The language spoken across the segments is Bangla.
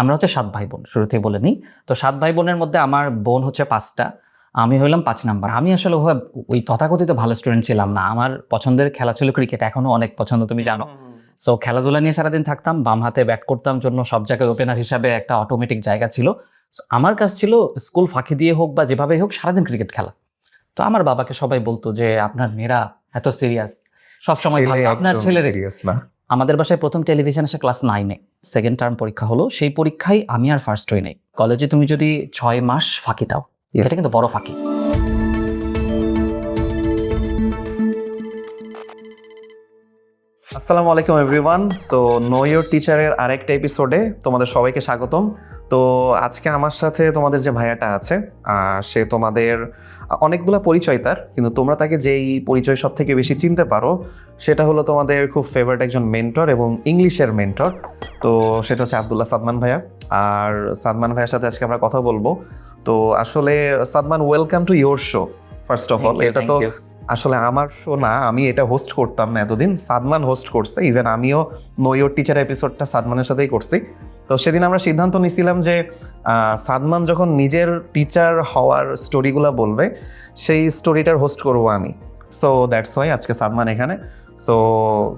আমরা হচ্ছে সাত ভাই বোন শুরুতেই বলে নিই। তো সাত ভাই বোনের মধ্যে আমার বোন হচ্ছে পাঁচটা আমি হইলাম পাঁচ নাম্বার। আমি আসলে ওভাবে ওই তথাকথিত ভালো স্টুডেন্ট ছিলাম না। আমার পছন্দের খেলা ছিল ক্রিকেট এখনও অনেক পছন্দ তুমি জানো। সো খেলাধুলা নিয়ে সারাদিন থাকতাম বাম হাতে ব্যাট করতাম জন্য সব জায়গায় ওপেনার হিসাবে একটা অটোমেটিক জায়গা ছিল। আমার কাজ ছিল স্কুল ফাঁকি দিয়ে হোক বা যেভাবেই হোক সারাদিন ক্রিকেট খেলা। তো আমার বাবাকে সবাই বলতো যে আপনার মেয়েরা এত সিরিয়াস সবসময় আপনার সিরিয়াস না। আমাদের বাসায় প্রথম টেলিভিশন আসে ক্লাস নাইনে সেকেন্ড টার্ম পরীক্ষা হলো সেই পরীক্ষায় আমি আর ফার্স্ট হই নাই। কলেজে তুমি যদি ছয় মাস ফাঁকি দাও. এটা কিন্তু বড় ফাঁকি। আসসালামু আলাইকুম এভরিওয়ান সো নো ইউর টিচারের আরেকটা এপিসোডে তোমাদের সবাইকে স্বাগতম। তো আজকে আমার সাথে তোমাদের যে ভাইয়াটা আছে সে তোমাদের অনেকগুলো পরিচয় তার কিন্তু তোমরা তাকে যেই পরিচয় সব থেকে বেশি চিনতে পারো সেটা হলো তোমাদের খুব ফেভারিট একজন মেন্টর এবং ইংলিশের মেন্টর তো সেটা হচ্ছে আবদুল্লাহ সাদমান ভাইয়া। আর সাদমান ভাইয়ার সাথে আজকে আমরা কথা বলব। তো আসলে Sadman welcome to your show first of all এটা তো আসলে আমার শো না আমি এটা হোস্ট করতাম না এতদিন। সাদমান হোস্ট করছে ইভেন আমিও নইয়োর টিচার এপিসোডটা সাদমানের সাথেই করছি। তো সেদিন আমরা সিদ্ধান্ত নিছিলাম যে সাদমান যখন নিজের টিচার হওয়ার স্টোরিগুলো বলবে সেই স্টোরিটার হোস্ট করব আমি। সো দ্যাটস ওয়াই আজকে সাদমান এখানে। সো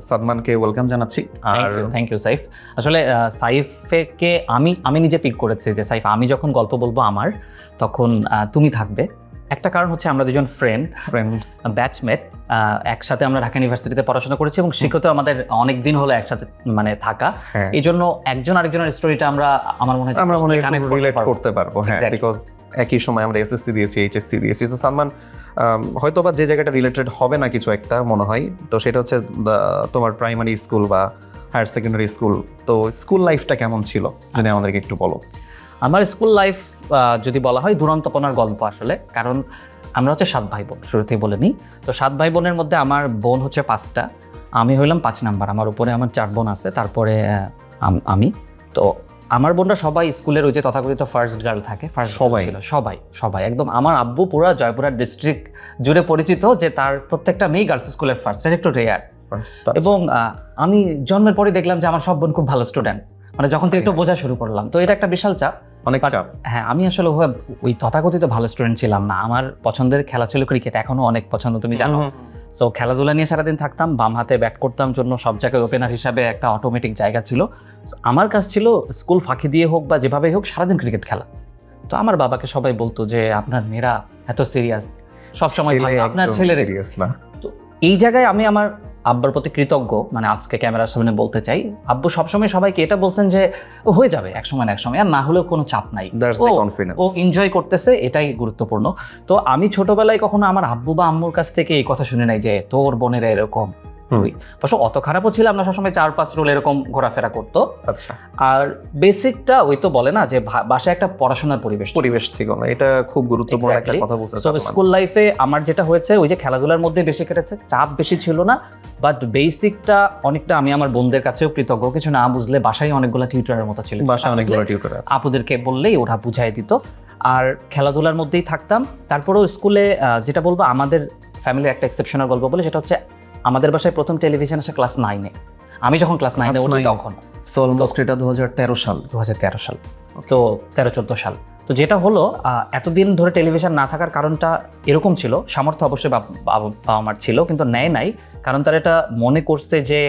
সাদমানকে ওয়েলকাম জানাচ্ছি। আর থ্যাংক ইউ সাইফ। আসলে সাইফকে আমি আমি নিজে পিক করেছি যে সাইফ আমি যখন গল্প বলব আমার তখন তুমি থাকবে। একটা কারণ হচ্ছে আমরা দুজন ফ্রেন্ড ফ্রেন্ড ব্যাচমেট একসাথে আমরা ঢাকা ইউনিভার্সিটিতে পড়াশোনা করেছি এবং শিক্ষতে আমাদের অনেক দিন হলো একসাথে মানে থাকা। হ্যাঁ। এই জন্য একজন আরেকজনের স্টোরিটা আমরা আমার মনে হয় আমরা মনে রিলেট। করতে পারব হ্যাঁ বিকজ একই সময় আমরা এসএসসি দিয়েছি এইচএসসি দিয়েছি। তো সালমান হয়তো বা যে জায়গাটা রিলেটেড হবে না কিছু একটা মনে হয়। তো সেটা হচ্ছে তোমার প্রাইমারি স্কুল বা হায়ার সেকেন্ডারি স্কুল তো স্কুল লাইফটা কেমন ছিল? যদি আমাদেরকে একটু বলো। আমার স্কুল লাইফ যদি বলা হয় দুরন্তপনার গল্প আসলে কারণ আমরা হচ্ছে সাত ভাই বোন শুরুতেই বলে নিই। তো সাত ভাই বোনের মধ্যে আমার বোন হচ্ছে পাঁচটা আমি হইলাম পাঁচ নাম্বার আমার উপরে আমার চার বোন আছে তারপরে আমি তো আমার বোনরা সবাই স্কুলের ওই যে তথাকথিত ফার্স্ট গার্ল থাকে ফার্স্ট সবাই? ছিল সবাই সবাই। একদম আমার আব্বু পুরা জয়পুরা ডিস্ট্রিক্ট জুড়ে পরিচিত যে তার প্রত্যেকটা মেয়ে গার্লস স্কুলের ফার্স্ট সেটা একটু রেয়ার এবং আমি জন্মের পরে দেখলাম যে আমার সব বোন খুব ভালো স্টুডেন্ট মানে যখন থেকে একটু বোঝা শুরু করলাম। তো এটা একটা বিশাল চাপ। অনেক চাপ। হ্যাঁ আমি আসলে ওভাবে ওই তথাকথিত ভালো স্টুডেন্ট ছিলাম না। আমার পছন্দের খেলা ছিল ক্রিকেট এখনও অনেক পছন্দ তুমি জানো। সো খেলাধুলা নিয়ে সারাদিন থাকতাম বাম হাতে ব্যাট করতাম জন্য সব জায়গায় ওপেনার হিসাবে একটা অটোমেটিক জায়গা ছিল। আমার কাজ ছিল স্কুল ফাঁকি দিয়ে হোক বা যেভাবেই হোক সারাদিন ক্রিকেট খেলা। তো আমার বাবাকে সবাই বলতো যে আপনার মেয়েরা এত সিরিয়াস সবসময় আপনার ছেলের সিরিয়াস না। তো এই জায়গায় আমি আমার আব্বার প্রতি কৃতজ্ঞ মানে আজকে ক্যামেরার সামনে বলতে চাই আব্বু সবসময় সবাইকে এটা বলছেন যে হয়ে যাবে এক সময় না এক সময় আর না হলেও কোনো চাপ নাই। ও- ও এনজয় করতেছে এটাই গুরুত্বপূর্ণ। তো আমি ছোটবেলায় কখনো আমার আব্বু বা আম্মুর কাছ থেকে এই কথা শুনে নাই যে তোর বোনের এরকম হুম। অবশ্য অত খারাপও ছিলাম না সবসময় চার পাঁচ রোল এরকম ঘোরাফেরা করতো। আচ্ছা। আর বেসিকটা ওই তো বলে না যে বাসায় একটা পড়াশোনার পরিবেশ পরিবেশ থেকে না এটা খুব গুরুত্বপূর্ণ একটা কথা বলছে স্কুল লাইফে আমার যেটা হয়েছে ওই যে খেলাধুলার মধ্যে বেশি কেটেছে চাপ বেশি ছিল না বাট বেসিকটা অনেকটা আমি আমার বোনদের কাছেও কৃতজ্ঞ কিছু না বুঝলে বাসায় অনেকগুলো টিউটারের মতো ছিল। বাসায় অনেকগুলো টিউটর আপুদেরকে বললেই ওরা বুঝাই দিত। আর খেলাধুলার মধ্যেই থাকতাম তারপরেও স্কুলে যেটা বলব আমাদের ফ্যামিলির একটা এক্সেপশনাল গল্প বলে সেটা হচ্ছে আমাদের বাসায় প্রথম টেলিভিশন আসে ক্লাস নাইনে আমি যখন ক্লাস নাইনে উঠি তখন। সো অলমোস্ট এটা দু সাল। দু হাজার তেরো সাল। তো তেরো চোদ্দ সাল। তো যেটা হলো এতদিন ধরে টেলিভিশন না থাকার কারণটা এরকম ছিল সামর্থ্য অবশ্যই বাবা বাবা মার ছিল কিন্তু নেয় নাই। কারণ তারা এটা মনে করছে যে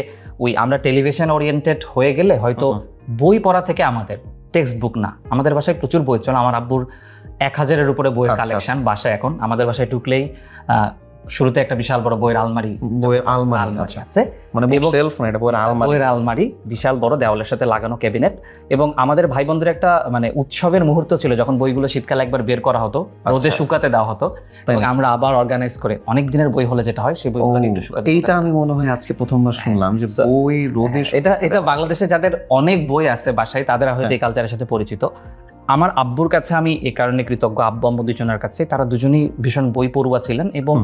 ওই আমরা টেলিভিশন ওরিয়েন্টেড হয়ে গেলে হয়তো বই পড়া থেকে আমাদের টেক্সট বুক না। আমাদের বাসায় প্রচুর বই চলে আমার আব্বুর এক হাজারের উপরে বইয়ের আচ্ছা, কালেকশন বাসায় এখন। আমাদের বাসায় ঢুকলেই শুরুতে একটা বিশাল বড় বইয়ের আলমারি বইয়ের আলমারি আচ্ছা। আছে। মানে সেলফ না এটা বইয়ের আলমারি? বইয়ের আলমারি বিশাল বড় দেওয়ালের সাথে লাগানো ক্যাবিনেট। এবং আমাদের ভাই বোনদের একটা মানে উৎসবের মুহূর্ত ছিল যখন বইগুলো শীতকালে একবার বের করা হতো রোদে আচ্ছা। শুকাতে দেওয়া হতো। এবং আমরা আবার অর্গানাইজ করে অনেক দিনের বই হলে যেটা হয় সেই বইগুলো একটু শুকাতে এইটা আমি মনে হয় আজকে প্রথমবার শুনলাম যে বই রোদে হ্যাঁ, এটা এটা বাংলাদেশে যাদের অনেক বই আছে বাসায় তাদের হয়তো হ্যাঁ। এই কালচারের সাথে পরিচিত। আমার আব্বুর কাছে আমি এই কারণে কৃতজ্ঞ আব্বু আম্মু দুজনের কাছে তারা দুজনেই ভীষণ বই পড়ুয়া ছিলেন এবং।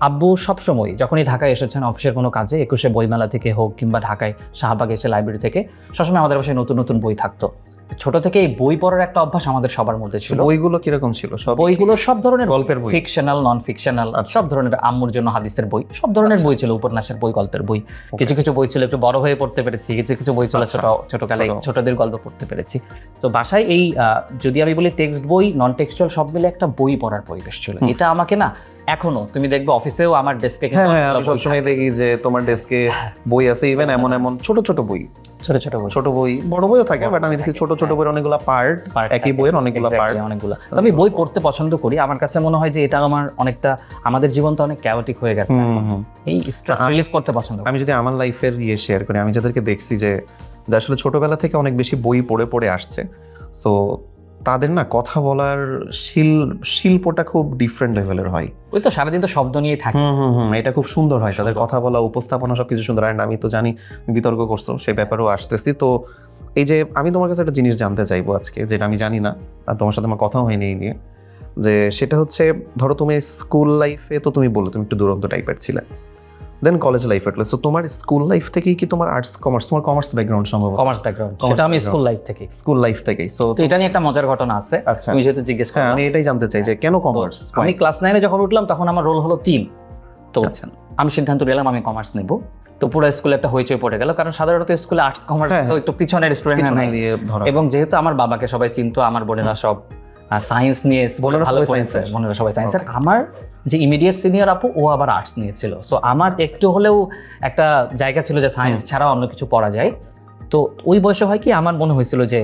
আব্বু সবসময় যখনই ঢাকায় এসেছেন, অফিসের কোনো কাজে, একুশে বইমেলা থেকে হোক কিংবা ঢাকায় শাহবাগ এসে লাইব্রেরি থেকে, সবসময় আমাদের বাসায় নতুন নতুন বই থাকতো। ছোট থেকে এই বই পড়ার একটা অভ্যাস আমাদের সবার মধ্যে ছিল। বইগুলো কীরকম ছিল? সব বইগুলো সব ধরনের গল্পের বই? ফিকশনাল নন ফিকশনাল আচ্ছা। সব ধরনের আম্মুর জন্য হাদিসের বই সব ধরনের বই ছিল উপন্যাসের বই গল্পের বই। কিছু কিছু বই ছিল একটু বড় হয়ে পড়তে পেরেছি কিছু কিছু বই ছিল আচ্ছা। ছোট ছোটকালে ছোটদের গল্প পড়তে পেরেছি। তো বাসায় এই যদি আমি বলি টেক্সট বই নন টেক্সচুয়াল সব মিলে একটা বই পড়ার পরিবেশ ছিল। এটা আমাকে না এখনও তুমি দেখবে অফিসেও আমার ডেস্কে হ্যাঁ হ্যাঁ সবসময় দেখি যে তোমার ডেস্কে বই আছে ইভেন এমন এমন ছোট ছোট বই। ছোট ছোট বই। ছোট বই বড় বইও থাকে বাট আমি দেখি ছোট ছোট বইয়ের অনেকগুলো পার্ট একই। বইয়ের অনেকগুলো পার্ট অনেকগুলো। আমি বই পড়তে পছন্দ করি। আমার কাছে মনে হয় যে এটা আমার অনেকটা আমাদের জীবনটা অনেক ক্যাওটিক হয়ে গেছে এই স্ট্রেস রিলিফ করতে পছন্দ আমি যদি আমার লাইফের ইয়ে শেয়ার করি আমি যাদেরকে দেখছি যে যে আসলে ছোটবেলা থেকে অনেক বেশি বই পড়ে পড়ে আসছে। সো তাদের না কথা বলার শিল শিল্পটা খুব ডিফারেন্ট লেভেলের হয়। ওই তো সারাদিন তো শব্দ নিয়ে থাকি। হুম হুম এটা খুব সুন্দর হয়। তাদের কথা বলা উপস্থাপনা সব কিছু সুন্দর। আর আমি তো জানি বিতর্ক করছ সে ব্যাপারেও আসতেছি। তো এই যে আমি তোমার কাছে একটা জিনিস জানতে চাইব আজকে যেটা আমি জানি না আর তোমার সাথে আমার কথা হয়নি এই নিয়ে যে সেটা হচ্ছে ধরো তুমি স্কুল লাইফে তো তুমি বললে তুমি একটু দুরন্ত টাইপের ছিলে। দেন কলেজ লাইফ এটলে সো তোমার স্কুল লাইফ থেকেই কি তোমার আর্টস কমার্স তোমার কমার্স ব্যাকগ্রাউন্ড সম্ভব কমার্স ব্যাকগ্রাউন্ড সেটা আমি স্কুল লাইফ থেকে স্কুল লাইফ থেকেই. সো তো এটা নিয়ে একটা মজার ঘটনা আছে। আচ্ছা। তুমি যেহেতু জিজ্ঞেস হ্যাঁ করো আমি এটাই জানতে চাই যে কেন কমার্স আমি ক্লাস নাইনে যখন উঠলাম তখন আমার রোল হলো তিন তো আচ্ছা। আমি সিদ্ধান্ত নিলাম আমি কমার্স নেব। তো পুরো স্কুলে একটা হইচই পড়ে গেল কারণ সাধারণত স্কুলে আর্টস কমার্স হ্যাঁ। তো একটু পিছনের স্টুডেন্ট নাই। এবং যেহেতু আমার বাবাকে সবাই চিনতো আমার বোনেরা সব সায়েন্স নিয়ে বোনেরা ভালো science-এর? বোনেরা সবাই সায়েন্সের আমার যে ইমিডিয়েট সিনিয়র আপু ও আবার আর্টস নিয়েছিল। সো আমার একটু হলেও একটা জায়গা ছিল যে সায়েন্স ছাড়া অন্য কিছু পড়া যায়। তো ওই বয়সে হয় কি আমার মনে হয়েছিল যে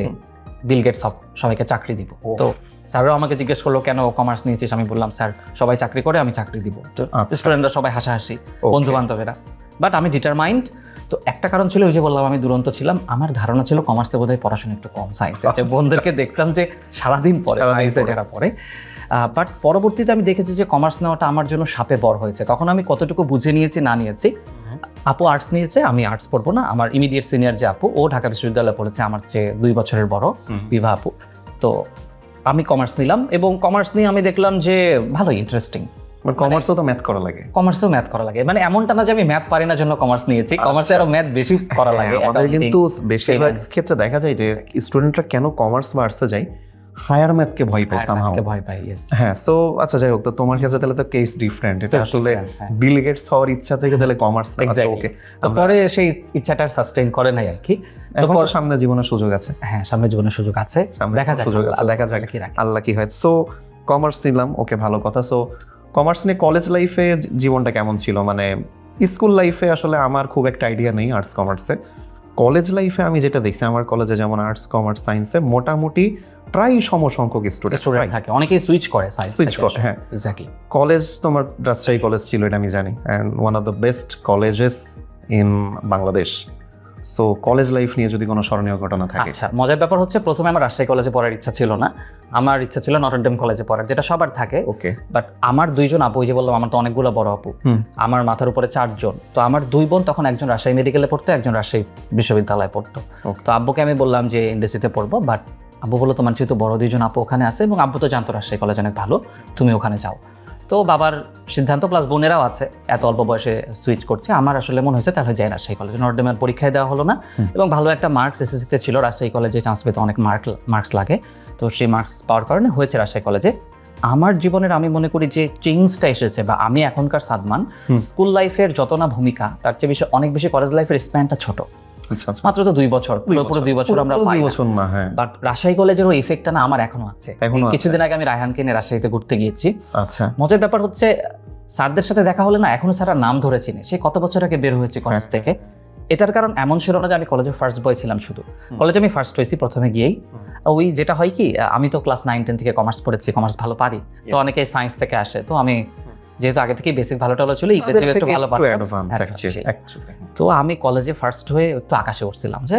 বিল গেটস সব সবাইকে চাকরি দিব। তো স্যারও আমাকে জিজ্ঞেস করল কেন কমার্স নিয়েছিস? আমি বললাম স্যার সবাই চাকরি করে আমি চাকরি দিব। তো আচ্ছা। স্টুডেন্টরা সবাই হাসাহাসি বন্ধু বান্ধবেরা বাট আমি ডিটারমাইন্ড তো একটা কারণ ছিল ওই যে বললাম আমি দুরন্ত ছিলাম। আমার ধারণা ছিল কমার্সে বোধহয় পড়াশোনা একটু কম সায়েন্সে যে বন্ধুদেরকে দেখতাম যে সারাদিন পরে সায়েন্সে যারা পড়ে। বাট পরবর্তীতে আমি দেখেছি যে কমার্স নেওয়াটা আমার জন্য সাপে বড় হয়েছে। তখন আমি কতটুকু বুঝে নিয়েছি না নিয়েছি আপু আর্টস নিয়েছে আমি আর্টস পড়ব না। আমার ইমিডিয়েট সিনিয়র যে আপু ও ঢাকা বিশ্ববিদ্যালয়ে পড়েছে আমার চেয়ে দুই বছরের বড়। বিভা আপু। তো আমি কমার্স নিলাম এবং কমার্স নিয়ে আমি দেখলাম যে ভালোই ইন্টারেস্টিং কমার্সও তো ম্যাথ করা লাগে। কমার্সেও ম্যাথ করা লাগে। মানে এমনটা না যে আমি ম্যাথ পারি না জন্য কমার্স নিয়েছি কমার্সে আরও ম্যাথ বেশি করা লাগে। হ্যাঁ, আমাদের কিন্তু বেশিরভাগ ক্ষেত্রে দেখা যায় যে স্টুডেন্টরা কেন কমার্স বা আর্টসে যায়? হায়ার ম্যাথকে ভয় হ্যাঁ, সামহাও ভয় পাই হ্যাঁ সো আচ্ছা যাই হোক তো তোমার ক্ষেত্রে তাহলে তো কেস ডিফারেন্ট এটা আসলে হ্যাঁ। বিল গেটস হওয়ার ইচ্ছা থেকে তাহলে কমার্স আচ্ছা ওকে তো পরে সেই ইচ্ছাটা সাস্টেইন করে নাই আর কি। এখন তো সামনে জীবনের সুযোগ আছে। হ্যাঁ সামনে জীবনের সুযোগ আছে। দেখা যাক সুযোগ আছে দেখা যাক। কি রাখে। আল্লাহ কি হয়। সো কমার্স নিলাম ওকে ভালো কথা। সো কমার্স নিয়ে কলেজ লাইফে জীবনটা কেমন ছিল? মানে স্কুল লাইফে আসলে আমার খুব একটা আইডিয়া নেই আর্টস কমার্সে কলেজ লাইফে আমি যেটা দেখছি আমার কলেজে যেমন আর্টস কমার্স সায়েন্সে মোটামুটি প্রায় সমসংখ্যক স্টুডেন্ট স্টুডেন্ট থাকে। অনেকেই সুইচ করে সায়েন্স সুইচ করে, হ্যাঁ। এক্স্যাক্টলি কলেজ তোমার রাজশাহী কলেজ ছিল এটা আমি জানি। And one of the best colleges in Bangladesh so college life নিয়ে যদি কোনো স্মরণীয় ঘটনা থাকে। আচ্ছা মজার ব্যাপার হচ্ছে প্রথমে আমার রাজশাহী কলেজে পড়ার ইচ্ছা ছিল না। আমার ইচ্ছা ছিল নটরডেম কলেজে পড়ার যেটা সবার থাকে। ওকে বাট আমার দুইজন আপু যে বললাম আমার তো অনেকগুলো বড় আপু। আমার মাথার উপরে চারজন। তো আমার দুই বোন তখন একজন রাজশাহী মেডিকেলে পড়তো একজন রাজশাহী বিশ্ববিদ্যালয়ে পড়তো। তো আব্বুকে আমি বললাম যে ইন্ডাস্ট্রিতে পড়ব। বাট আব্বু বলল তোমার যেহেতু বড় দুইজন আপু ওখানে আছে এবং আব্বু তো জানতো রাজশাহী কলেজ অনেক ভালো তুমি ওখানে যাও। তো বাবার সিদ্ধান্ত প্লাস বোনেরাও আছে। এত অল্প বয়সে সুইচ করছে। আমার আসলে মনে হয়েছে তাহলে যায় রাজশাহী কলেজে নর্ডেমের পরীক্ষায় দেওয়া হলো না। এবং ভালো একটা মার্কস এসএসসিতে ছিল। রাজশাহী কলেজে চান্স পেতে অনেক মার্ক মার্কস লাগে। তো সেই মার্কস পাওয়ার কারণে হয়েছে রাজশাহী কলেজে আমার জীবনের আমি মনে করি যে চেঞ্জটা এসেছে বা আমি এখনকার সাদমান। স্কুল লাইফের যত না ভূমিকা তার চেয়ে বেশি অনেক বেশি কলেজ লাইফের স্প্যানটা ছোট। মাত্র তো দুই বছর পুরো পুরো দুই বছর আমরা পাই বছর না হ্যাঁ। বাট রাজশাহী কলেজের ওই ইফেক্টটা না আমার এখনও আছে। কিছুদিন আগে আমি রায়হানকে নিয়ে রাজশাহীতে ঘুরতে গিয়েছি। আচ্ছা। মজার ব্যাপার হচ্ছে স্যারদের সাথে দেখা হলে না এখনও স্যাররা নাম ধরে চিনে সে কত বছর আগে বের হয়েছে কলেজ হ্যাঁ। থেকে। এটার কারণ এমন ছিল না যে আমি কলেজে ফার্স্ট বয় ছিলাম শুধু। কলেজে আমি ফার্স্ট হয়েছি প্রথমে গিয়েই। ওই যেটা হয় কি আমি তো ক্লাস নাইন টেন থেকে কমার্স পড়েছি কমার্স ভালো পারি। তো অনেকে সায়েন্স থেকে আসে। তো আমি যেহেতু আগে থেকে বেসিক ভালো টালো ছিল ইংরেজি একটু ভালো অ্যাকচুয়ালি তো আমি কলেজে ফার্স্ট হয়ে একটু আকাশে উঠছিলাম যে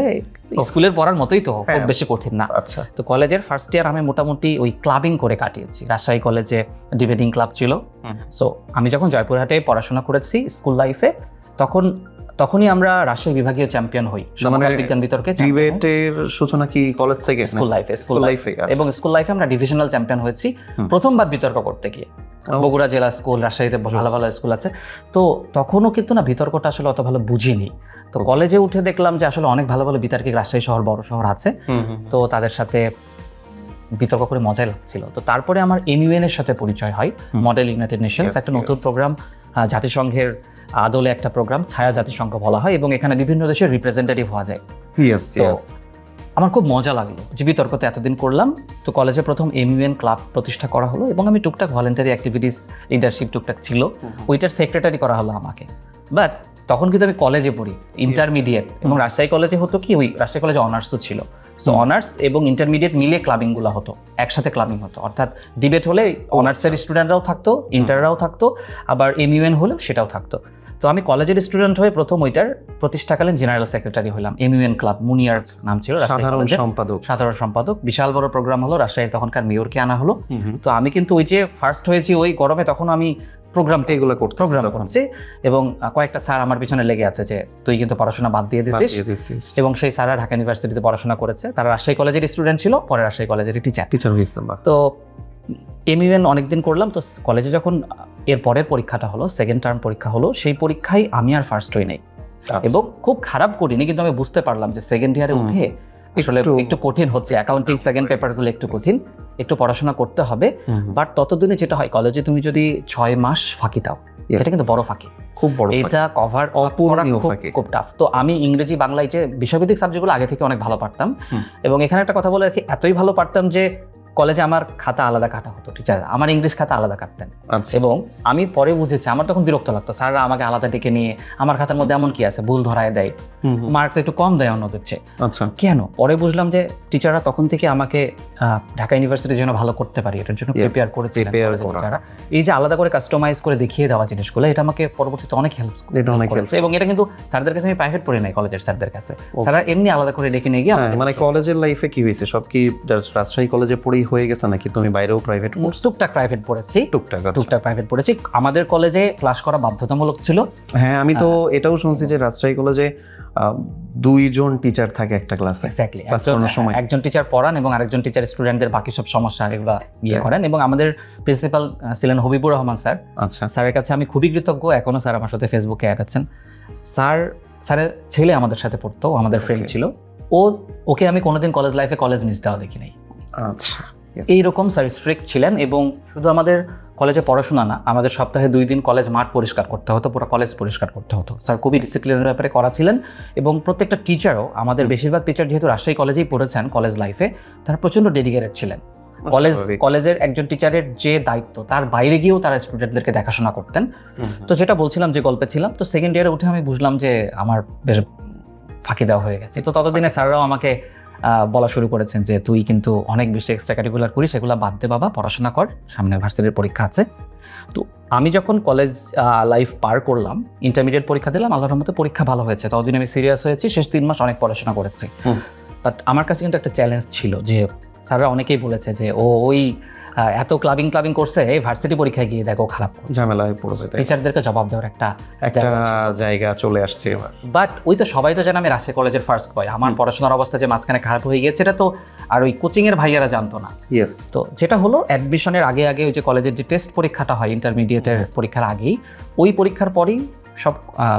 স্কুলের পড়ার মতোই তো খুব হ্যাঁ। বেশি কঠিন না। আচ্ছা। তো কলেজের ফার্স্ট ইয়ার আমি মোটামুটি ওই ক্লাবিং করে কাটিয়েছি। রাজশাহী কলেজে ডিবেটিং ক্লাব ছিল। সো আমি যখন জয়পুরহাটে পড়াশোনা করেছি স্কুল লাইফে তখন তখনই আমরা রাজশাহী বিভাগীয় চ্যাম্পিয়ন হই। সমকাল বিজ্ঞান বিতর্কে ডিবেটের সূচনা কি কলেজ থেকে? স্কুল লাইফে স্কুল লাইফে এবং স্কুল লাইফে আমরা ডিভিশনাল চ্যাম্পিয়ন হয়েছি। প্রথমবার বিতর্ক করতে গিয়ে। বগুড়া জেলা স্কুল রাজশাহীতে ভালো ভালো স্কুল আছে। তো তখনও কিন্তু না বিতর্কটা আসলে অত ভালো বুঝিনি। তো কলেজে উঠে দেখলাম যে আসলে অনেক ভালো ভালো বিতার্কিক রাজশাহী শহর বড় শহর আছে। তো তাদের সাথে বিতর্ক করে মজাই লাগছিল। তো তারপরে আমার এমইউএন এর সাথে পরিচয় হয় মডেল ইউনাইটেড নেশনস একটা নতুন প্রোগ্রাম জাতিসংঘের আদলে একটা প্রোগ্রাম ছায়া জাতিসংঘ বলা হয় এবং এখানে বিভিন্ন দেশের রিপ্রেজেন্টেটিভ হওয়া যায়। তো আমার খুব মজা লাগল যে বিতর্কতে এতদিন করলাম। তো কলেজে প্রথম এমইউএন ক্লাব প্রতিষ্ঠা করা হলো এবং আমি টুকটাক ভলেন্টারি অ্যাক্টিভিটিস লিডারশিপ টুকটাক ছিল। ওইটার সেক্রেটারি করা হলো আমাকে। বাট তখন কিন্তু আমি কলেজে পড়ি ইন্টারমিডিয়েট এবং রাজশাহী কলেজে হতো কি ওই রাজশাহী কলেজে অনার্সও ছিল। সো অনার্স এবং ইন্টারমিডিয়েট মিলে ক্লাবিংগুলো হতো একসাথে ক্লাবিং হতো। অর্থাৎ ডিবেট হলে অনার্সের স্টুডেন্টরাও থাকতো ইন্টাররাও থাকতো আবার এমইউএন হলেও সেটাও থাকতো। তো আমি কলেজের স্টুডেন্ট হয়ে প্রথম ওইটার প্রতিষ্ঠাকালীন জেনারেল সেক্রেটারি হলাম এমইউএন ক্লাব মুনিয়ার নাম ছিল সাধারণ। সম্পাদক। সাধারণ সম্পাদক। বিশাল বড় প্রোগ্রাম হলো রাজশাহীর তখনকার মেয়রকে আনা হলো। তো আমি কিন্তু ওই যে ফার্স্ট হয়েছি ওই গরমে তখন আমি প্রোগ্রাম এগুলো করতে প্রোগ্রাম করছি এবং কয়েকটা স্যার আমার পিছনে লেগে আছে যে তুই কিন্তু পড়াশোনা বাদ দিয়ে দিছিস। এবং সেই স্যাররা ঢাকা ইউনিভার্সিটিতে পড়াশোনা করেছে। তারা রাজশাহী কলেজের স্টুডেন্ট ছিল পরে রাজশাহী কলেজের টিচার টিচার তো এমইউএন অনেকদিন করলাম তো কলেজে যখন এর পরের পরীক্ষাটা হলো সেকেন্ড টার্ম পরীক্ষা হলো সেই পরীক্ষায় আমি আর ফার্স্ট হই নাই। এবং খুব খারাপ করিনি কিন্তু আমি বুঝতে পারলাম যে সেকেন্ড ইয়ারে উঠে আসলে একটু- কঠিন হচ্ছে। অ্যাকাউন্টিং সেকেন্ড পেপারগুলো একটু কঠিন একটু পড়াশোনা করতে হবে। বাট ততদিনে যেটা হয় কলেজে তুমি যদি ছয় মাস ফাঁকি দাও. এটা কিন্তু বড় ফাঁকি। খুব বড় এটা কভার খুব টাফ তো আমি ইংরেজি বাংলায় যে বিষয়ভিত্তিক সাবজেক্টগুলো আগে থেকে অনেক ভালো পারতাম এবং এখানে একটা কথা বলে রাখি এতই ভালো পারতাম যে কলেজে আমার খাতা আলাদা কাটা হতো টিচার আমার ইংলিশ খাতা আলাদা কাটতেন। আচ্ছা। এবং আমি পরে বুঝেছি আমার তখন বিরক্ত লাগতো স্যাররা আমাকে আলাদা ডেকে নিয়ে আমার খাতার মধ্যে এমন কি আছে ভুল ধরায় দেয়। মার্কস একটু কম দেয় অন্যদের চেয়ে। আচ্ছা। কেন? পরে বুঝলাম যে টিচাররা তখন থেকে আমাকে ঢাকা ইউনিভার্সিটির জন্য ভালো করতে পারি এটার জন্য প্রিপেয়ার করেছিলেন prepare কলেজের করা। টিচাররা। এই যে আলাদা করে কাস্টমাইজ করে দেখিয়ে দেওয়া জিনিসগুলো এটা আমাকে পরবর্তীতে অনেক হেল্প করেছে। এবং এটা কিন্তু স্যারদের কাছে আমি প্রাইভেট পড়ি নাই কলেজের স্যারদের কাছে। স্যাররা এমনি আলাদা করে ডেকে নিয়ে গিয়ে হ্যাঁ, মানে কলেজের লাইফে কি হয়েছে? সব কি রাজশাহী কলেজে পড়েই হয়ে গেছে নাকি? তুমি বাইরেও প্রাইভেট টুকটাক প্রাইভেট পড়েছি। টুকটাক আচ্ছা। টুকটাক প্রাইভেট পড়েছি। আমাদের কলেজে ক্লাস করা বাধ্যতামূলক ছিল। হ্যাঁ আমি তো এটাও শুনছি যে রাজশাহী কলেজে দুইজন টিচার থাকে একটা ক্লাসে এক্স্যাক্টলি সময়। একজন টিচার পড়ান এবং আরেকজন টিচার স্টুডেন্টদের বাকি সব সমস্যা এগুলো ইয়ে হ্যাঁ। করেন। এবং আমাদের প্রিন্সিপাল ছিলেন হবিবুর রহমান স্যার। আচ্ছা। স্যারের কাছে আমি খুবই কৃতজ্ঞ। এখনও স্যার আমার সাথে ফেসবুকে অ্যাড আছেন। স্যার স্যারের ছেলে আমাদের সাথে পড়তো আমাদের ফ্রেন্ড ছিল। ও ওকে আমি কোনোদিন কলেজ লাইফে কলেজ মিস দেওয়া দেখি নাই আচ্ছা এইরকম স্যার স্ট্রিক্ট ছিলেন এবং শুধু আমাদের কলেজে পড়াশোনা না আমাদের সপ্তাহে দুই দিন কলেজ মাঠ পরিষ্কার করতে হতো পুরো কলেজ পরিষ্কার করতে হতো। স্যার খুবই ডিসিপ্লিনের ব্যাপারে করা ছিলেন এবং প্রত্যেকটা টিচারও আমাদের বেশিরভাগ টিচার যেহেতু রাজশাহী কলেজেই পড়েছেন কলেজ লাইফে তারা প্রচণ্ড ডেডিকেটেড ছিলেন। কলেজ কলেজের একজন টিচারের যে দায়িত্ব তার বাইরে গিয়েও তারা স্টুডেন্টদেরকে দেখাশোনা করতেন। তো যেটা বলছিলাম যে গল্পে ছিলাম তো সেকেন্ড ইয়ারে উঠে আমি বুঝলাম যে আমার বেশ ফাঁকি দেওয়া হয়ে গেছে। তো ততদিনে স্যাররাও আমাকে বলা শুরু করেছেন যে তুই কিন্তু অনেক বেশি এক্সট্রা কারিকুলার করিস সেগুলো বাদ দে বাবা পড়াশোনা কর সামনে ভার্সিটির পরীক্ষা আছে। তো আমি যখন কলেজ লাইফ পার করলাম ইন্টারমিডিয়েট পরীক্ষা দিলাম আল্লাহর মতো পরীক্ষা ভালো হয়েছে। ততদিন আমি সিরিয়াস হয়েছি শেষ তিন মাস অনেক পড়াশোনা করেছি। বাট আমার কাছে কিন্তু একটা চ্যালেঞ্জ ছিল যে স্যাররা অনেকেই বলেছে যে ও ওই এত ক্লাবিং ক্লাবিং করছে এই ভার্সিটি পরীক্ষায় গিয়ে দেখো খারাপ করছে। ঝামেলায় পড়বে টিচারদেরকে জবাব দেওয়ার একটা একটা জায়গা চলে আসছে বাট ওই তো সবাই তো জানে আমি রাজশাহী কলেজের ফার্স্ট বয় আমার পড়াশোনার অবস্থা যে মাঝখানে খারাপ হয়ে গিয়েছে এটা তো আর ওই কোচিং এর ভাইয়ারা জানতো না। ইয়েস তো যেটা হলো অ্যাডমিশনের আগে আগে ওই যে কলেজের যে টেস্ট পরীক্ষাটা হয় ইন্টারমিডিয়েটের পরীক্ষার আগেই ওই পরীক্ষার পরেই সব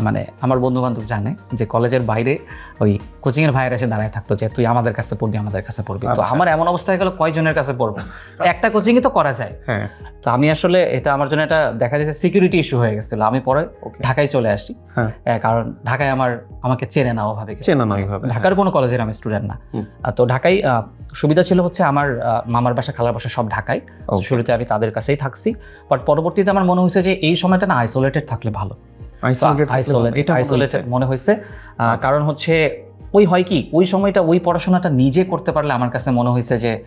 মানে আমার বন্ধু বান্ধব জানে যে কলেজের বাইরে ওই কোচিং এর ভাইয়েরা এসে দাঁড়ায় থাকতো যে তুই আমাদের কাছে পড়বি আমাদের কাছে পড়বি। তো আচ্ছা। আমার এমন অবস্থা হয়ে গেল কয়জনের কাছে পড়ব? একটা কোচিংই তো করা যায়। হ্যাঁ। তো আমি আসলে এটা আমার জন্য একটা দেখা যাচ্ছে সিকিউরিটি ইস্যু হয়ে গেছিল। আমি পরে ঢাকায় চলে আসি। হ্যাঁ। কারণ ঢাকায় আমার আমাকে চেনে না ওভাবে। চেনা নয় ভাবে ঢাকার কোনো কলেজের আমি স্টুডেন্ট না। তো ঢাকায় সুবিধা ছিল হচ্ছে আমার মামার বাসা খালার বাসা সব ঢাকায়। শুরুতে আমি তাদের কাছেই থাকছি। বাট পরবর্তীতে আমার মনে হয়েছে যে এই সময়টা না আইসোলেটেড থাকলে ভালো। আইসোলেটেড মনে হয়েছে। আচ্ছা। কারণ হচ্ছে ওই হয় কি ওই সময়টা ওই পড়াশোনাটা নিজে করতে পারলে আমার কাছে মনে হয়েছে যে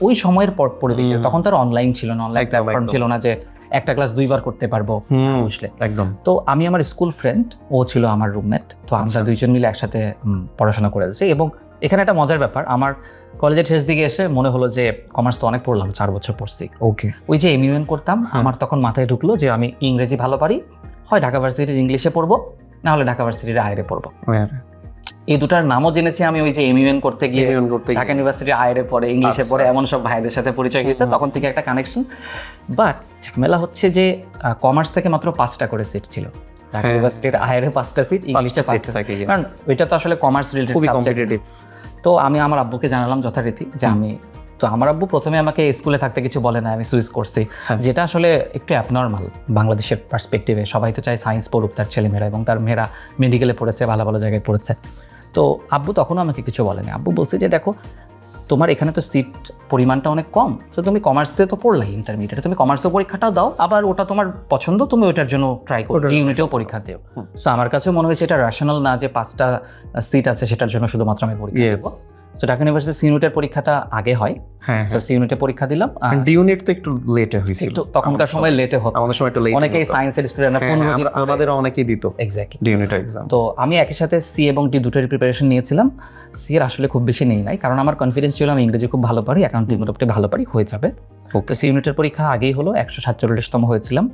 ওই সময়ের পর হুম। তখন তো আর অনলাইন ছিল না অনলাইন প্ল্যাটফর্ম ছিল না যে একটা ক্লাস দুইবার করতে পারব। বুঝলে? একদম। তো আমি আমার স্কুল ফ্রেন্ড ও ছিল আমার রুমমেট তো আমরা আচ্ছা। দুইজন মিলে একসাথে পড়াশোনা করেছি এবং এখানে একটা মজার ব্যাপার আমার কলেজের শেষ দিকে এসে মনে হলো যে কমার্স তো অনেক পড়লাম চার বছর পড়ছি। ওকে ওই যে এমইউএন করতাম। আমার তখন মাথায় ঢুকলো যে আমি ইংরেজি ভালো পারি হয় ঢাকা ভার্সিটির ইংলিশে পড়ব না হলে ঢাকা ভার্সিটির আইরে পড়ব। এই দুটার নামও জেনেছি আমি ওই যে এমইউএন করতে গিয়ে করতে গিয়ে। ঢাকা ইউনিভার্সিটি আইরে পড়ে ইংলিশে আচ্ছা। পড়ে এমন সব ভাইদের সাথে পরিচয় হয়েছে তখন থেকে একটা কানেকশন বাট ঝামেলা হচ্ছে যে কমার্স থেকে মাত্র পাঁচটা করে সিট ছিল। ঢাকা হ্যাঁ। ইউনিভার্সিটির আইরে পাঁচটা সিট ইংলিশে পাঁচটা। থাকে, কারণ ওইটা তো আসলে কমার্স রিলেটেড তো আমি আমার আব্বুকে জানালাম যথারীতি যে আমি তো আমার আব্বু প্রথমে আমাকে স্কুলে থাকতে কিছু বলে না আমি সুইচ করছি। হ্যাঁ। যেটা আসলে একটু অ্যাবনর্মাল বাংলাদেশের পার্সপেক্টিভে সবাই তো চায় সায়েন্স পড়ুক তার ছেলেমেয়েরা এবং তার মেয়েরা মেডিকেলে পড়েছে ভালো ভালো জায়গায় পড়েছে। তো আব্বু তখনও আমাকে কিছু বলেনি। আব্বু বলছে যে দেখো তোমার এখানে তো সিট পরিমাণটা অনেক কম তো তুমি কমার্সে তো পড়লাই ইন্টারমিডিয়েটে তুমি কমার্সের পরীক্ষাটাও দাও আবার ওটা তোমার পছন্দ তুমি ওটার জন্য ট্রাই করো ইউনিটেও পরীক্ষা দিও। সো আমার কাছেও মনে হয়েছে এটা রেশনাল না যে পাঁচটা সিট আছে সেটার জন্য শুধুমাত্র আমি পরীক্ষা দেবো। সো ঢাকা ইউনিভার্সিটি পরীক্ষাটা আগে হয়। হ্যাঁ সো ইউনিটে পরীক্ষা দিলাম ডি ইউনিট তো একটু লেটে হয়েছিল। একটু তখনকার সময় লেটে হতো। আমাদের সময় একটু লেট অনেকেই সায়েন্সের স্টুডেন্টরা দিন আমাদের অনেকেই দিত। এক্স্যাক্টলি ডি ইউনিটের এক্সাম তো আমি একই সাথে সি এবং ডি দুটোরই প্রিপারেশন নিয়েছিলাম। সি এর আসলে খুব বেশি নেই নাই কারণ আমার কনফিডেন্স ছিল আমি ইংরেজি খুব ভালো পারি অ্যাকাউন্টিং মোটামুটি ভালো পারি হয়ে যাবে। তো সি ইউনিটের পরীক্ষা আগেই হলো একশো সাতচল্লিশতম হয়েছিলাম।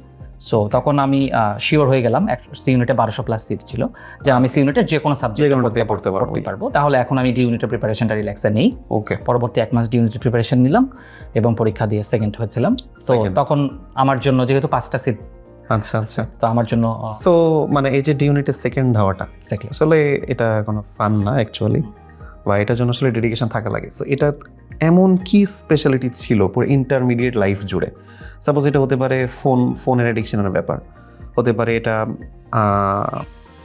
সো তখন আমি শিওর হয়ে গেলাম সি ইউনিটে বারোশো প্লাস সিট ছিল যে আমি সি ইউনিটের যে কোনো সাবজেক্ট পড়তে পারব তাহলে এখন আমি ডি ইউনিটের প্রিপারেশনটা রিল্যাক্সে নেই। ওকে পরবর্তী এক মাস ডি ইউনিটের প্রিপারেশন নিলাম এবং পরীক্ষা দিয়ে সেকেন্ড হয়েছিলাম। তো. তখন আমার জন্য যেহেতু পাঁচটা সিট আচ্ছা আচ্ছা। তো আমার জন্য সো মানে এই যে ডি ইউনিটের সেকেন্ড হওয়াটা আসলে এটা কোনো ফান না অ্যাকচুয়ালি বা এটার জন্য আসলে ডেডিকেশন থাকা লাগে। সো এটা এমন কি স্পেশালিটি ছিল পুরো ইন্টারমিডিয়েট লাইফ জুড়ে? সাপোজ এটা হতে পারে ফোন ফোনের অ্যাডিকশনের ব্যাপার। হতে পারে এটা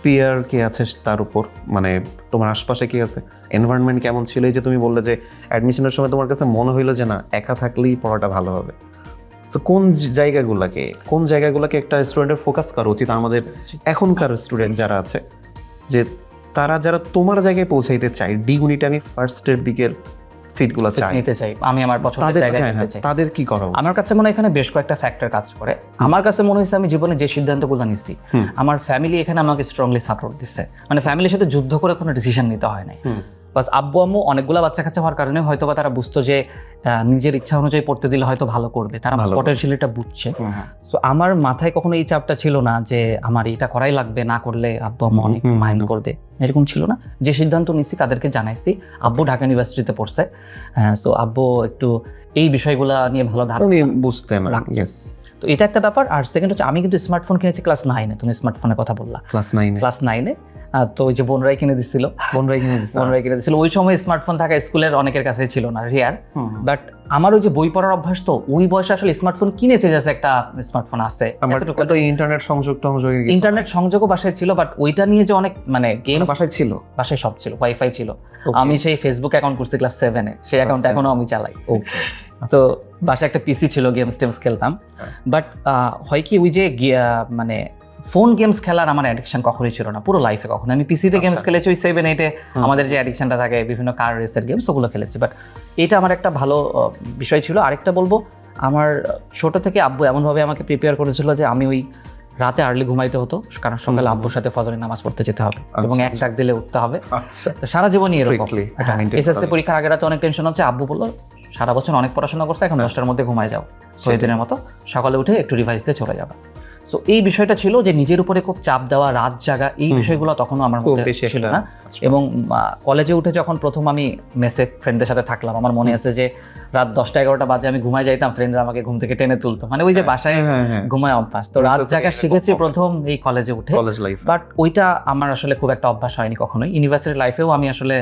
পিয়ার কে আছে তার উপর মানে তোমার আশপাশে কি আছে? এনভায়রনমেন্ট কেমন ছিল? এই যে তুমি বললে যে অ্যাডমিশনের সময় তোমার কাছে মনে হইল যে না একা থাকলেই পড়াটা ভালো হবে। তো কোন জায়গাগুলোকে কোন জায়গাগুলোকে একটা স্টুডেন্টের ফোকাস করা উচিত আমাদের এখনকার স্টুডেন্ট যারা আছে? যে তারা যারা তোমার জায়গায় পৌঁছাইতে চায় ডি ইউনিট আমি ফার্স্টের দিকের সিটগুলো চাই। নিতে চাই। আমি আমার পছন্দের জায়গায় হ্যাঁ, যেতে হ্যাঁ, চাই। তাদের কি করা আমার কাছে মনে হয় এখানে বেশ কয়েকটা ফ্যাক্টর কাজ করে। আমার কাছে মনে হয়েছে আমি জীবনে যে সিদ্ধান্তগুলো নিচ্ছি আমার ফ্যামিলি এখানে আমাকে স্ট্রংলি সাপোর্ট দিচ্ছে মানে ফ্যামিলির সাথে যুদ্ধ করে কোনো ডিসিশন নিতে হয় হুম। বাস আব্বু আম্মু অনেকগুলো বাচ্চা কাচ্চা হওয়ার কারণে হয়তো বা তারা বুঝতো যে নিজের ইচ্ছা অনুযায়ী পড়তে দিলে হয়তো ভালো করবে। তারা পটেনশিয়ালিটা বুঝছে। সো আমার মাথায় কখনো এই চাপটা ছিল না যে আমার এটা করাই লাগবে না করলে আব্বু আম্মু অনেক মাইন্ড করবে। এরকম ছিল না। যে সিদ্ধান্ত নিচ্ছি তাদেরকে জানাইছি। আব্বু ঢাকা ইউনিভার্সিটিতে পড়ছে। হ্যাঁ সো আব্বু একটু এই বিষয়গুলো নিয়ে ভালো ধারণা বুঝতেন তো এটা একটা ব্যাপার। আর সেকেন্ড হচ্ছে আমি কিন্তু স্মার্টফোন কিনেছি ক্লাস নাইনে তুমি স্মার্টফোনের কথা বললা। ক্লাস নাইনে ক্লাস নাইনে তো ওই যে বোনরাই কিনে দিচ্ছিল বোনরাই কিনে দিচ্ছে বোনরাই কিনে দিচ্ছিল ওই সময় স্মার্টফোন থাকা স্কুলের অনেকের কাছে ছিল না রিয়ার বাট আমার ওই যে বই পড়ার অভ্যাস তো ওই বয়সে আসলে স্মার্টফোন কিনেছে জাস্ট একটা স্মার্টফোন আছে। ইন্টারনেট সংযোগ টংযোগ ইন্টারনেট সংযোগও বাসায় ছিল বাট ওইটা নিয়ে যে অনেক মানে গেম বাসায় ছিল। বাসায় সব ছিল ওয়াইফাই ছিল। আমি সেই ফেসবুক অ্যাকাউন্ট করছি ক্লাস সেভেনে সেই অ্যাকাউন্ট এখনও আমি চালাই। ওকে তো বাসায় একটা পিসি ছিল গেমস টেমস খেলতাম। হ্যাঁ। বাট হয় কি ওই যে মানে ফোন গেমস খেলার আমার অ্যাডিকশন কখনোই ছিল না পুরো লাইফে কখনো। আমি পিসিতে গেমস আচ্ছা। খেলেছি ওই সেভেন এইটে আমাদের যে অ্যাডিকশনটা থাকে বিভিন্ন কার রেসের গেমস ওগুলো খেলেছি। বাট এটা আমার একটা ভালো বিষয় ছিল। আরেকটা বলব আমার ছোট থেকে আব্বু এমনভাবে আমাকে প্রিপেয়ার করেছিল যে আমি ওই রাতে আর্লি ঘুমাইতে হতো কারণ সকালে আব্বুর সাথে ফজরের নামাজ পড়তে যেতে হবে আচ্ছা, এবং এক আচ্ছা। ডাক দিলে উঠতে হবে। তো সারা জীবনই এরকম। এসএসসি পরীক্ষার আগে রাতে অনেক টেনশন হচ্ছে। আব্বু বলল সারা বছর অনেক পড়াশোনা করছে এখন দশটার মধ্যে ঘুমায় যাও। প্রতিদিনের মতো সকালে উঠে একটু রিভাইজ দিয়ে চলে যাবে। সো এই বিষয়টা ছিল যে নিজের উপরে খুব চাপ দেওয়া রাত জাগা এই। বিষয়গুলো তখনও আমার মধ্যে ছিল না। এবং কলেজে উঠে যখন প্রথম আমি মেসে ফ্রেন্ডদের সাথে থাকলাম আমার মনে আছে যে রাত দশটা এগারোটা বাজে আমি ঘুমায় যাইতাম ফ্রেন্ডরা আমাকে ঘুম থেকে টেনে তুলতো। মানে ওই যে বাসায় হ্যাঁ হ্যাঁ। ঘুমায় অভ্যাস। তো রাত জাগা শিখেছি প্রথম এই কলেজে উঠে। কলেজ লাইফ বাট ওইটা আমার আসলে খুব একটা অভ্যাস হয়নি কখনোই। ইউনিভার্সিটি লাইফেও আমি আসলে।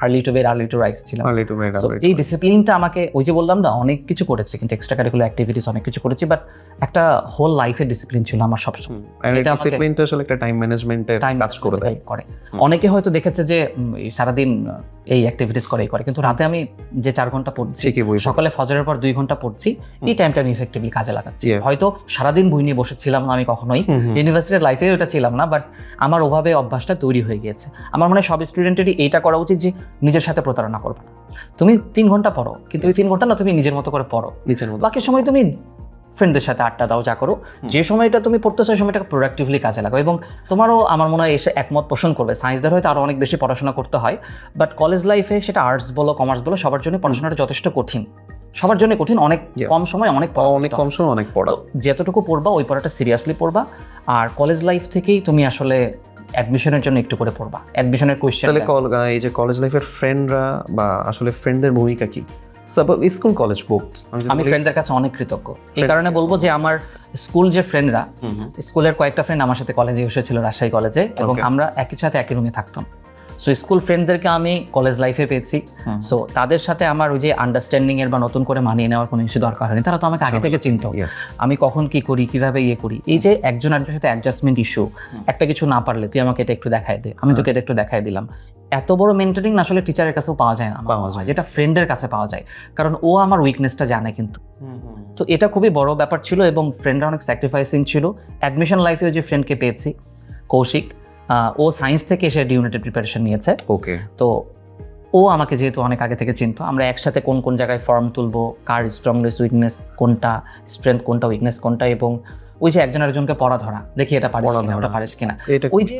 Early to bed early to rise ছিলাম। এই ডিসিপ্লিনটা আমাকে ওই যে বললাম না অনেক কিছু করেছি। কিন্তু এক্সট্রা কারিকুলার অ্যাক্টিভিটিস অনেক কিছু করেছি। বাট একটা হোল লাইফের ডিসিপ্লিন ছিল আমার সবসময় এটা ডিসিপ্লিনটা আসলে একটা টাইম ম্যানেজমেন্টের কাজ করে দেয়। করে। অনেকে হয়তো দেখেছে যে সারাদিন এই অ্যাক্টিভিটিস করেই করে। কিন্তু রাতে আমি যে চার ঘণ্টা পড়ছি সকালে ফজরের পর দুই ঘণ্টা পড়ছি এই টাইমটা আমি ইফেক্টিভলি কাজে লাগাচ্ছি। হয়তো সারাদিন বই নিয়ে বসেছিলাম না আমি কখনোই। ইউনিভার্সিটির লাইফেও এটা ছিলাম না বাট আমার ওভাবে অভ্যাসটা তৈরি হয়ে গিয়েছে। আমার মনে হয় সব স্টুডেন্টেরই এইটা করা উচিত যে নিজের সাথে প্রতারণা করবে না। তুমি তিন ঘণ্টা পড়ো কিন্তু ওই তিন ঘণ্টা না তুমি নিজের মতো করে পড়ো। বাকি সময় তুমি ফ্রেন্ডদের সাথে আড্ডা দাও যা করো। যে সময়টা তুমি পড়তেছো ওই সময়টা প্রোডাক্টিভলি কাজে লাগাও। এবং তোমারও আমার মনে হয় এসে একমত পোষণ করবে। সায়েন্সদের হয়তো আরও অনেক বেশি পড়াশোনা করতে হয় বাট কলেজ লাইফে সেটা আর্টস বলো কমার্স বলো সবার জন্য পড়াশোনাটা যথেষ্ট কঠিন। সবার জন্য কঠিন অনেক কম সময় অনেক পড়া। অনেক কম সময় অনেক পড়া। যেতটুকু পড়বা ওই পড়াটা সিরিয়াসলি পড়বা। আর কলেজ লাইফ থেকেই তুমি আসলে অ্যাডমিশনের জন্য একটু করে পড়বা। অ্যাডমিশনের কোয়েশ্চেন তাহলে কল- এই যে কলেজ লাইফের ফ্রেন্ডরা বা আসলে ফ্রেন্ডদের ভূমিকা কি? স্কুল কলেজ বোথ আমি ফ্রেন্ডদের কাছে অনেক কৃতজ্ঞ। এই কারণে বলব যে আমার স্কুল যে ফ্রেন্ডরা স্কুলের কয়েকটা ফ্রেন্ড আমার সাথে কলেজে এসেছিল রাজশাহী কলেজে এবং আমরা একই সাথে একই রুমে থাকতাম। সো স্কুল ফ্রেন্ডদেরকে আমি কলেজ লাইফে পেয়েছি। সো তাদের সাথে আমার ওই যে আন্ডারস্ট্যান্ডিং এর বা নতুন করে মানিয়ে নেওয়ার কোনো কিছু দরকার হয়নি। তারা তো আমাকে আগে থেকে চিনতো। আমি কখন কি করি কীভাবে ইয়ে করি। এই যে একজন আরেকজনের সাথে অ্যাডজাস্টমেন্ট ইস্যু একটা কিছু না পারলে তুই আমাকে এটা একটু দেখাই দে। আমি তোকে এটা একটু দেখাই দিলাম। এত বড় মেন্টরিং আসলে টিচারের কাছেও পাওয়া যায় না পাওয়া যায়। যেটা ফ্রেন্ডের কাছে পাওয়া যায়। কারণ ও আমার উইকনেসটা জানে কিন্তু। তো এটা খুবই বড় ব্যাপার ছিল এবং ফ্রেন্ডরা অনেক স্যাক্রিফাইসিং ছিল। অ্যাডমিশন লাইফেও যে ফ্রেন্ডকে পেয়েছি কৌশিক। ও সায়েন্স থেকে এসে ডিউনিটেড প্রিপারেশন নিয়েছে। ওকে তো ও আমাকে যেহেতু অনেক আগে থেকে চিনতো আমরা একসাথে কোন কোন জায়গায় ফর্ম তুলবো কার স্ট্রংনেস উইকনেস কোনটা স্ট্রেংথ কোনটা উইকনেস কোনটা এবং ওই যে একজন আরেকজনকে পড়া ধরা দেখি এটা পারিস কিনা ওটা পারিস কিনা। ওই যে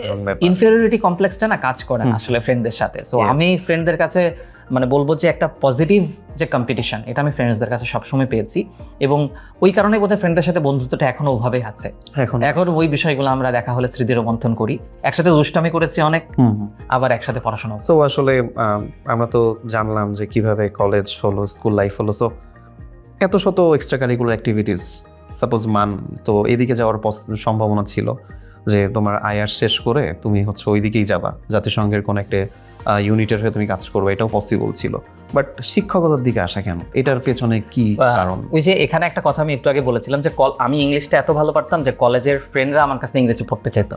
ইনফেরিয়রিটি কমপ্লেক্সটা না কাজ করে আসলে ফ্রেন্ডদের সাথে। সো আমি ফ্রেন্ডদের কাছে মানে বলব যে একটা পজিটিভ যে কম্পিটিশন এটা আমি ফ্রেন্ডসদের কাছে সবসময় পেয়েছি এবং ওই কারণে বোধহয় ফ্রেন্ডদের সাথে বন্ধুত্বটা এখনও ওভাবেই আছে। এখন এখন ওই বিষয়গুলো আমরা দেখা হলে স্মৃতি রোমন্থন করি। একসাথে দুষ্টামি করেছি অনেক আবার একসাথে পড়াশোনা সো আসলে আমরা তো জানলাম যে কীভাবে কলেজ হলো স্কুল লাইফ হলো। সো এত শত এক্সট্রা কারিকুলার অ্যাক্টিভিটিস সাপোজ মান তো এদিকে যাওয়ার সম্ভাবনা ছিল যে তোমার আয়ার শেষ করে তুমি হচ্ছে ওইদিকেই যাবা। জাতিসংঘের কোনো একটা ইউনিটের হয়ে তুমি কাজ করবে এটাও পসিবল ছিল। বাট শিক্ষকতার দিকে আসা কেন? এটার পেছনে কি কারণ? ওই যে এখানে একটা কথা আমি একটু আগে বলেছিলাম যে কল আমি ইংলিশটা এত ভালো পারতাম যে কলেজের ফ্রেন্ডরা আমার কাছে ইংরেজি পড়তে চাইতো।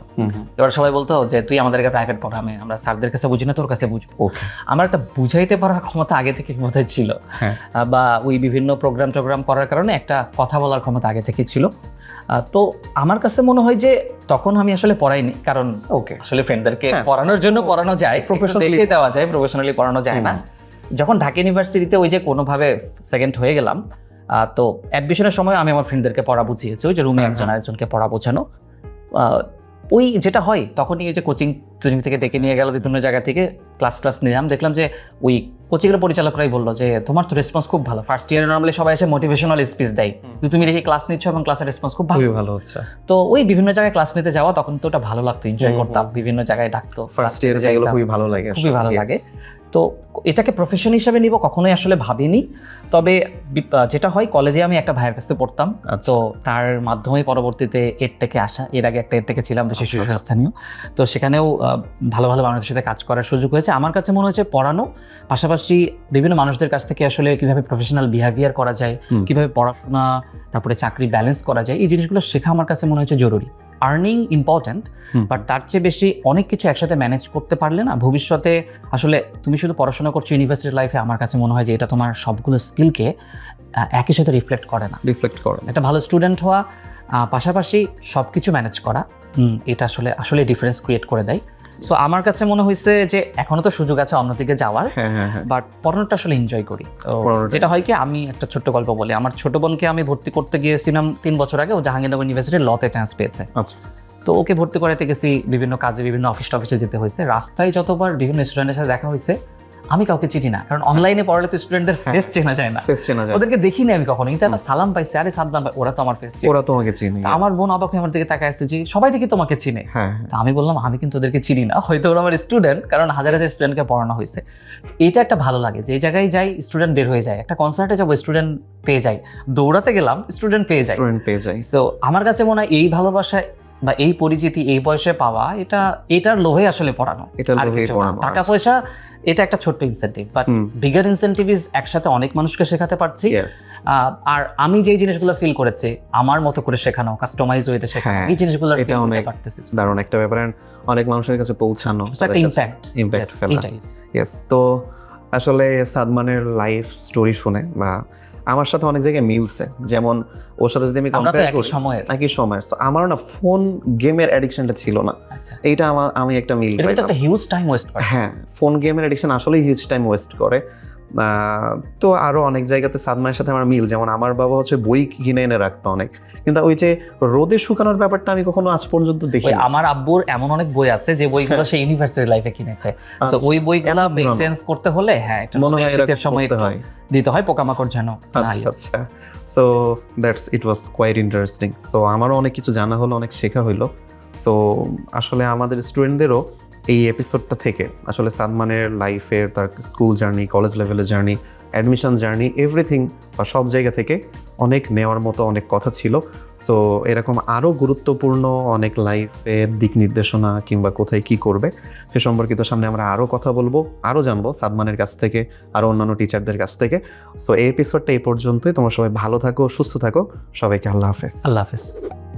এবার সবাই বলতো যে তুই আমাদেরকে প্রাইভেট পড়ামে আমরা স্যারদের কাছে বুঝি না তোর কাছে বুঝব। আমার একটা বুঝাইতে পারার ক্ষমতা আগে থেকে বোধহয় ছিল। হ্যাঁ। বা ওই বিভিন্ন প্রোগ্রাম টোগ্রাম করার কারণে একটা কথা বলার ক্ষমতা আগে থেকে ছিল। তো আমার কাছে মনে হয় যে তখন আমি আসলে পড়াইনি কারণ ওকে আসলে ফ্রেন্ডদেরকে হ্যাঁ। পড়ানোর জন্য পড়ানো যায় প্রফেশনালি দেখে দেওয়া যায় প্রফেশনালি পড়ানো যায় না। যখন ঢাকা ইউনিভার্সিটিতে ওই যে কোনোভাবে সেকেন্ড হয়ে গেলাম তো অ্যাডমিশনের সময় আমি আমার ফ্রেন্ডদেরকে পড়া বুঝিয়েছি ওই যে রুমে হ্যাঁ, একজন আরেকজনকে পড়া বোঝানো। ওই যেটা হয় তখনই ওই যে কোচিং টোচিং থেকে ডেকে নিয়ে গেল বিভিন্ন জায়গা থেকে ক্লাস ক্লাস নিলাম দেখলাম যে ওই কোচিংয়ের পরিচালকরাই বলল যে তোমার তো রেসপন্স খুব ভালো। ফার্স্ট ইয়ারে নর্মালি সবাই এসে মোটিভেশনাল স্পিচ দেয়। কিন্তু তুমি দেখি ক্লাস নিচ্ছ এবং ক্লাসের রেসপন্স খুব ভালো। ভালো হচ্ছে। তো ওই বিভিন্ন জায়গায় ক্লাস নিতে যাওয়া তখন তো ওটা ভালো লাগতো। এনজয় করতাম। বিভিন্ন জায়গায় ডাকতো। ফার্স্ট ইয়ারে যেগুলো খুবই ভালো লাগে খুবই ভালো লাগে। তো এটাকে প্রফেশন হিসেবে নিব কখনোই আসলে ভাবিনি তবে যেটা হয় কলেজে আমি একটা ভাইয়ের কাছে পড়তাম আচ্ছা। তো তার মাধ্যমে পরবর্তীতে এর থেকে আসা এর আগে একটা এর থেকে ছিলাম আচ্ছা, শিশু আচ্ছা। স্থানীয় তো সেখানেও ভালো ভালো মানুষের সাথে কাজ করার সুযোগ হয়েছে আমার কাছে মনে হয়েছে পড়ানো পাশাপাশি বিভিন্ন মানুষদের কাছ থেকে আসলে কীভাবে প্রফেশনাল বিহেভিয়ার করা যায়। কীভাবে পড়াশোনা তারপরে চাকরি ব্যালেন্স করা যায় এই জিনিসগুলো শেখা আমার কাছে মনে হয়েছে জরুরি আর্নিং ইম্পর্ট্যান্ট বাট তার চেয়ে বেশি অনেক কিছু একসাথে ম্যানেজ করতে পারলে না ভবিষ্যতে আসলে তুমি শুধু পড়াশোনা করছ ইউনিভার্সিটি লাইফে আমার কাছে মনে হয় যে এটা তোমার সবগুলো স্কিলকে একই সাথে রিফ্লেক্ট করে না। রিফ্লেক্ট করে একটা ভালো স্টুডেন্ট হওয়া পাশাপাশি সব কিছু ম্যানেজ করা এটা আসলে আসলে ডিফারেন্স ক্রিয়েট করে দেয়। সো আমার কাছে মনে হয়েছে যে এখনও তো সুযোগ আছে অন্যদিকে যাওয়ার হ্যাঁ হ্যাঁ হ্যাঁ। বাট পড়ানোটা আসলে এনজয় করি। যেটা হয় কি আমি একটা ছোট্ট গল্প বলি। আমার ছোট বোনকে আমি ভর্তি করতে গিয়েছিলাম তিন বছর আগে ও জাহাঙ্গীরনগর ইউনিভার্সিটির লতে চান্স পেয়েছে। আচ্ছা। তো ওকে ভর্তি করাতে গেছি বিভিন্ন কাজে বিভিন্ন অফিস টফিসে যেতে হয়েছে। রাস্তায় যতবার বিভিন্ন স্টুডেন্টের সাথে দেখা হয়েছে আমি কাউকে চিনি না কারণ অনলাইনে পড়ালে তো স্টুডেন্টদের ফেস চেনা যায় না। ফেস চেনা যায়। ওদেরকে দেখিনি আমি কখনো। কিন্তু একটা সালাম পাইছে আরে সালাম পাই ওরা তো আমার ফেস ওরা তোমাকে চিনি আমার বোন অবাক হয়ে আমার দিকে তাকায় আসছে যে সবাই দেখি তোমাকে চিনে। হ্যাঁ তা আমি বললাম আমি কিন্তু ওদেরকে চিনি না। হয়তো ওরা আমার স্টুডেন্ট কারণ হাজার হাজার স্টুডেন্টকে পড়ানো হয়েছে। এটা একটা ভালো লাগে যে জায়গায় যাই স্টুডেন্ট বের হয়ে যায়। একটা কনসার্টে যাব স্টুডেন্ট পেয়ে যাই। দৌড়াতে গেলাম স্টুডেন্ট পেয়ে যায় স্টুডেন্ট পেয়ে যাই। তো আমার কাছে মনে হয় এই ভালোবাসা বা এই পরিচিতি এই বয়সে পাওয়া এটা এটার লোভে আসলে পড়ানো। এটা টাকা আচ্ছা। পয়সা এটা একটা ছোট্ট incentive but bigger incentive is একসাথে অনেক মানুষকে শেখাতে পারছি। আর আমি যেই জিনিসগুলো ফিল করেছি আমার মতো করে শেখানো কাস্টমাইজ ওয়েতে শেখানো হ্যাঁ, এই জিনিসগুলো এটা অনেক পারতেছি। দারুণ একটা ব্যাপার। অনেক মানুষের কাছে পৌঁছানো একটা ইম্প্যাক্ট ইম্প্যাক্ট ফেলা। ইয়েস তো আসলে সাদমানের লাইফ স্টোরি শুনে বা আমার সাথে অনেক জায়গায় মিলছে। যেমন ওর সাথে যদি আমি কম্পেয়ার একই করি সময়ের। একই সময় So, আমারও না ফোন গেমের অ্যাডিকশনটা ছিল না। আচ্ছা। এইটা আমার আমি একটা মিল এটা একটা হিউজ টাইম ওয়েস্ট হ্যাঁ ফোন গেমের অ্যাডিকশন আসলেই হিউজ টাইম ওয়েস্ট করে। তো আরও অনেক জায়গাতে সাদমানের সাথে আমার মিল যেমন আমার বাবা হচ্ছে বই কিনে এনে রাখতো অনেক। কিন্তু ওই যে রোদে শুকানোর ব্যাপারটা আমি কখনো আজ পর্যন্ত দেখি আমার আব্বুর এমন অনেক বই আছে যে বইগুলো সে ইউনিভার্সিটি লাইফে কিনেছে। তো আচ্ছা, ওই বইগুলো মেইনটেন্স করতে হলে হ্যাঁ মনে হয় শীতের সময় হয়। দিতে হয় পোকামাকড় যেন আচ্ছা। আচ্ছা। So that's it was quite interesting so আমারও অনেক কিছু জানা হলো অনেক শেখা হলো সো আসলে আমাদের স্টুডেন্টদেরও এই এপিসোডটা থেকে, আসলে সাদমানের লাইফের তার স্কুল জার্নি কলেজ লেভেলের জার্নি অ্যাডমিশন জার্নি এভরিথিং বা সব জায়গা থেকে অনেক নেওয়ার মতো অনেক কথা ছিল। সো এরকম আরও গুরুত্বপূর্ণ অনেক লাইফের দিক নির্দেশনা কিংবা কোথায় কি করবে, সে সম্পর্কিত সামনে আমরা আরও কথা বলব আরও জানব সাদমানের কাছ থেকে আরও অন্যান্য টিচারদের কাছ থেকে। সো এই এপিসোডটা এই পর্যন্তই। তোমরা সবাই ভালো থাকো, সুস্থ থাকো। সবাইকে আল্লাহ হাফেজ। আল্লাহ হাফেজ।